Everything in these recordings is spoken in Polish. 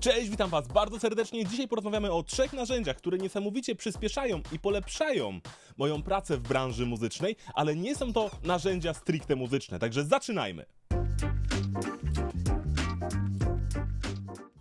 Cześć, witam Was bardzo serdecznie. Dzisiaj porozmawiamy o trzech narzędziach, które niesamowicie przyspieszają i polepszają moją pracę w branży muzycznej, ale nie są to narzędzia stricte muzyczne, także zaczynajmy.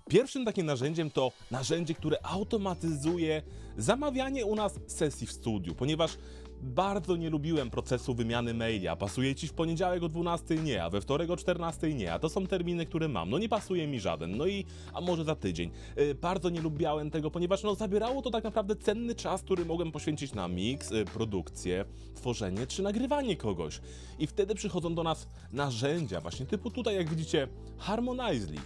Pierwszym takim narzędziem to narzędzie, które automatyzuje zamawianie u nas sesji w studiu, ponieważ bardzo nie lubiłem procesu wymiany maili, pasuje ci w poniedziałek o 12 nie, a we wtorek o 14 nie, a to są terminy, które mam, no nie pasuje mi żaden, no i a może za tydzień. Yy, bardzo nie lubiałem tego, ponieważ no zabierało to tak naprawdę cenny czas, który mogłem poświęcić na mix, yy, produkcję, tworzenie czy nagrywanie kogoś. I wtedy przychodzą do nas narzędzia właśnie typu tutaj jak widzicie Harmonizely,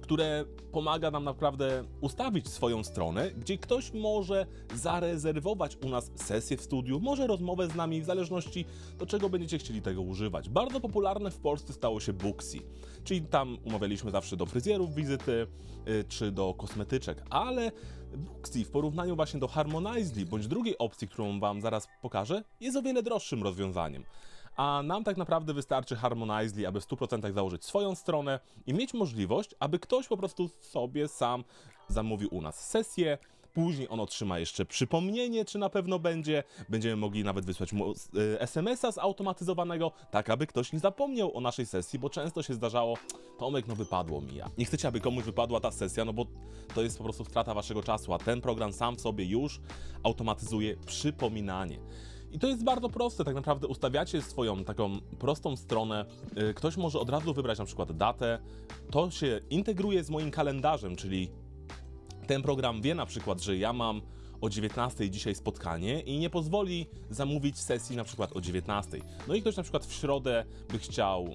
które pomaga nam naprawdę ustawić swoją stronę, gdzie ktoś może zarezerwować u nas sesję w studiu, może rozmowę z nami, w zależności do czego będziecie chcieli tego używać. Bardzo popularne w Polsce stało się Booksy, czyli tam umawialiśmy zawsze do fryzjerów wizyty, y, czy do kosmetyczek, ale Booksy w porównaniu właśnie do Harmonizely, bądź drugiej opcji, którą Wam zaraz pokażę, jest o wiele droższym rozwiązaniem a nam tak naprawdę wystarczy Harmonizely, aby w 100% założyć swoją stronę i mieć możliwość, aby ktoś po prostu sobie sam zamówił u nas sesję. Później on otrzyma jeszcze przypomnienie, czy na pewno będzie. Będziemy mogli nawet wysłać mu y, SMS-a zautomatyzowanego, tak aby ktoś nie zapomniał o naszej sesji, bo często się zdarzało, Tomek, no wypadło mi ja. Nie chcecie, aby komuś wypadła ta sesja, no bo to jest po prostu strata waszego czasu, a ten program sam w sobie już automatyzuje przypominanie. I to jest bardzo proste, tak naprawdę ustawiacie swoją taką prostą stronę. Y, Ktoś może od razu wybrać na przykład datę. To się integruje z moim kalendarzem, czyli ten program wie na przykład, że ja mam o 19 dzisiaj spotkanie i nie pozwoli zamówić sesji na przykład o 19. No i ktoś na przykład w środę by chciał y,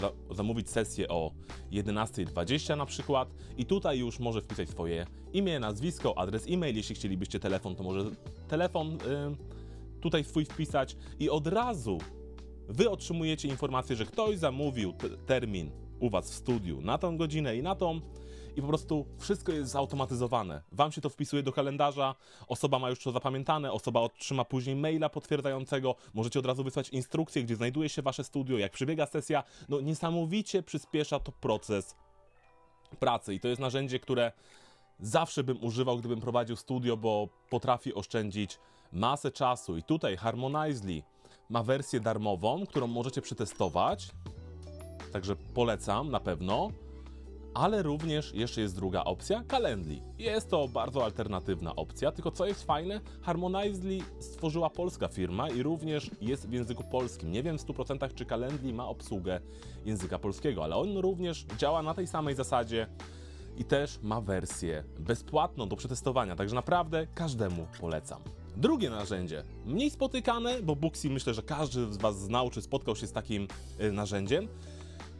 za, zamówić sesję o 11.20 na przykład i tutaj już może wpisać swoje imię, nazwisko, adres e-mail. Jeśli chcielibyście telefon, to może telefon y, tutaj swój wpisać i od razu wy otrzymujecie informację, że ktoś zamówił te- termin u was w studiu na tą godzinę i na tą i po prostu wszystko jest zautomatyzowane. Wam się to wpisuje do kalendarza, osoba ma już to zapamiętane, osoba otrzyma później maila potwierdzającego, możecie od razu wysłać instrukcję, gdzie znajduje się wasze studio, jak przebiega sesja. No niesamowicie przyspiesza to proces pracy i to jest narzędzie, które zawsze bym używał, gdybym prowadził studio, bo potrafi oszczędzić masę czasu. I tutaj Harmonizely ma wersję darmową, którą możecie przetestować, także polecam na pewno. Ale również jeszcze jest druga opcja, Calendly. Jest to bardzo alternatywna opcja, tylko co jest fajne, Harmonizely stworzyła polska firma i również jest w języku polskim. Nie wiem w 100% czy Calendly ma obsługę języka polskiego, ale on również działa na tej samej zasadzie i też ma wersję bezpłatną do przetestowania, także naprawdę każdemu polecam. Drugie narzędzie, mniej spotykane, bo Booksy myślę, że każdy z Was znał czy spotkał się z takim y, narzędziem,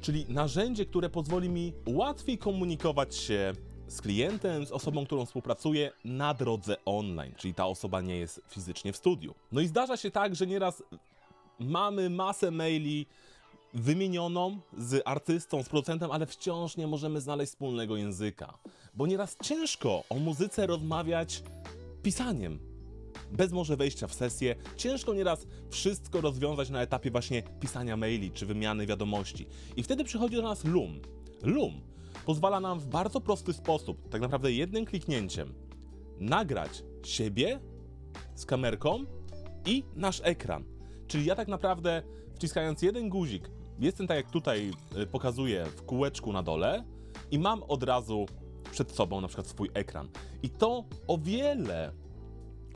czyli narzędzie, które pozwoli mi łatwiej komunikować się z klientem, z osobą, którą współpracuję na drodze online, czyli ta osoba nie jest fizycznie w studiu. No i zdarza się tak, że nieraz mamy masę maili wymienioną z artystą, z producentem, ale wciąż nie możemy znaleźć wspólnego języka. Bo nieraz ciężko o muzyce rozmawiać pisaniem. Bez może wejścia w sesję, ciężko nieraz wszystko rozwiązać na etapie właśnie pisania maili czy wymiany wiadomości. I wtedy przychodzi do nas Loom. Loom pozwala nam w bardzo prosty sposób, tak naprawdę jednym kliknięciem, nagrać siebie z kamerką i nasz ekran. Czyli ja tak naprawdę wciskając jeden guzik, jestem tak jak tutaj y, pokazuję w kółeczku na dole i mam od razu przed sobą na przykład swój ekran. I to o wiele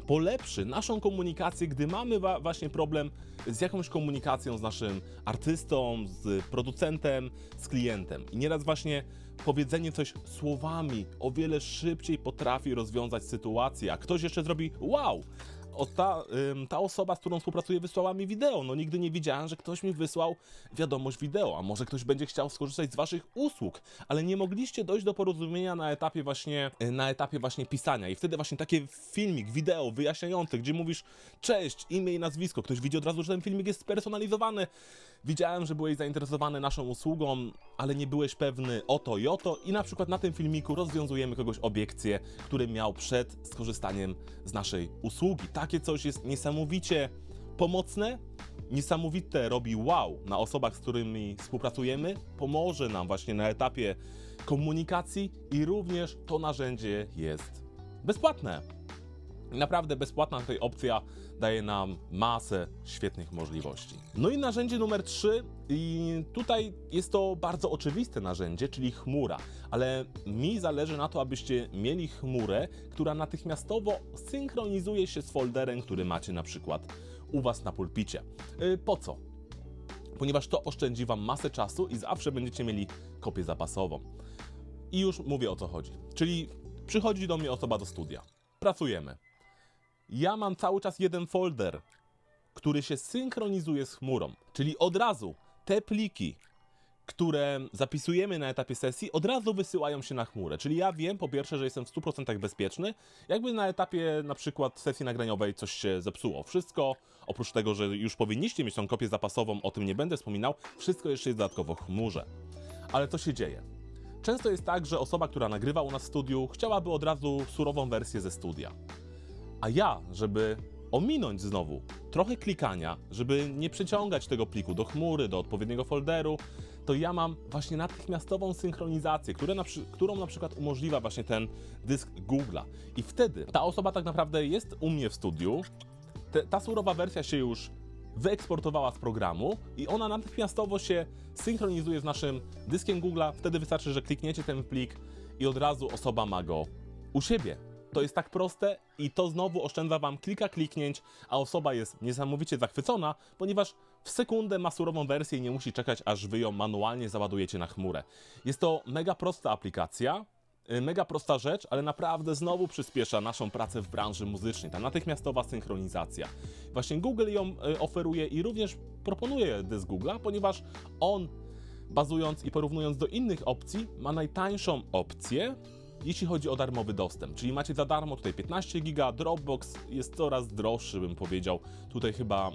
polepszy naszą komunikację, gdy mamy właśnie problem z jakąś komunikacją z naszym artystą, z producentem, z klientem. I nieraz właśnie powiedzenie coś słowami o wiele szybciej potrafi rozwiązać sytuację, a ktoś jeszcze zrobi wow! O ta, ym, ta osoba, z którą współpracuję, wysłała mi wideo. No nigdy nie widziałem, że ktoś mi wysłał wiadomość wideo, a może ktoś będzie chciał skorzystać z waszych usług, ale nie mogliście dojść do porozumienia na etapie właśnie, y, na etapie właśnie pisania. I wtedy właśnie taki filmik, wideo wyjaśniający, gdzie mówisz cześć, imię i nazwisko. Ktoś widzi od razu, że ten filmik jest spersonalizowany. Widziałem, że byłeś zainteresowany naszą usługą, ale nie byłeś pewny o to i o to i na przykład na tym filmiku rozwiązujemy kogoś obiekcję, który miał przed skorzystaniem z naszej usługi. Takie coś jest niesamowicie pomocne niesamowite robi wow na osobach, z którymi współpracujemy, pomoże nam właśnie na etapie komunikacji i również to narzędzie jest bezpłatne. Naprawdę bezpłatna tutaj opcja daje nam masę świetnych możliwości. No i narzędzie numer 3 i tutaj jest to bardzo oczywiste narzędzie, czyli chmura, ale mi zależy na to, abyście mieli chmurę, która natychmiastowo synchronizuje się z folderem, który macie na przykład u Was na pulpicie. Yy, Po co? Ponieważ to oszczędzi Wam masę czasu i zawsze będziecie mieli kopię zapasową. I już mówię o co chodzi. Czyli przychodzi do mnie osoba do studia. Pracujemy. Ja mam cały czas jeden folder, który się synchronizuje z chmurą. Czyli od razu te pliki, które zapisujemy na etapie sesji, od razu wysyłają się na chmurę. Czyli ja wiem po pierwsze, że jestem w 100% bezpieczny, jakby na etapie na przykład sesji nagraniowej coś się zepsuło. Wszystko, oprócz tego, że już powinniście mieć tą kopię zapasową, o tym nie będę wspominał, wszystko jeszcze jest dodatkowo w chmurze. Ale co się dzieje? Często jest tak, że osoba, która nagrywa u nas w studiu, chciałaby od razu surową wersję ze studia. A ja, żeby ominąć znowu trochę klikania, żeby nie przeciągać tego pliku do chmury, do odpowiedniego folderu, to ja mam właśnie natychmiastową synchronizację, na którą na przykład umożliwia właśnie ten dysk Google'a. I wtedy ta osoba tak naprawdę jest u mnie w studiu, te, ta surowa wersja się już wyeksportowała z programu i ona natychmiastowo się synchronizuje z naszym dyskiem Google'a. Wtedy wystarczy, że klikniecie ten plik i od razu osoba ma go u siebie. To jest tak proste i to znowu oszczędza Wam kilka kliknięć, a osoba jest niesamowicie zachwycona, ponieważ w sekundę ma surową wersję i nie musi czekać, aż Wy ją manualnie załadujecie na chmurę. Jest to mega prosta aplikacja, y, mega prosta rzecz, ale naprawdę znowu przyspiesza naszą pracę w branży muzycznej, ta natychmiastowa synchronizacja. Właśnie Google ją y, oferuje i również proponuje dysk Google'a, ponieważ on bazując i porównując do innych opcji, ma najtańszą opcję, jeśli chodzi o darmowy dostęp. Czyli macie za darmo tutaj 15 giga, Dropbox jest coraz droższy, bym powiedział. Tutaj chyba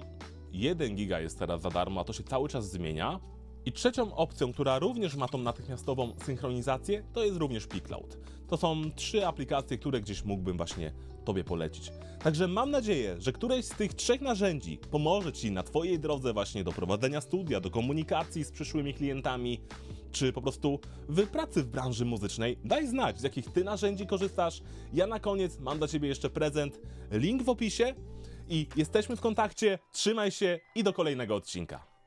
1 giga jest teraz za darmo, a to się cały czas zmienia. I trzecią opcją, która również ma tą natychmiastową synchronizację, to jest również Picloud. To są trzy aplikacje, które gdzieś mógłbym właśnie Tobie polecić. Także mam nadzieję, że któreś z tych trzech narzędzi pomoże Ci na Twojej drodze właśnie do prowadzenia studia, do komunikacji z przyszłymi klientami, czy po prostu w pracy w branży muzycznej. Daj znać, z jakich Ty narzędzi korzystasz. Ja na koniec mam dla Ciebie jeszcze prezent. Link w opisie i jesteśmy w kontakcie. Trzymaj się i do kolejnego odcinka.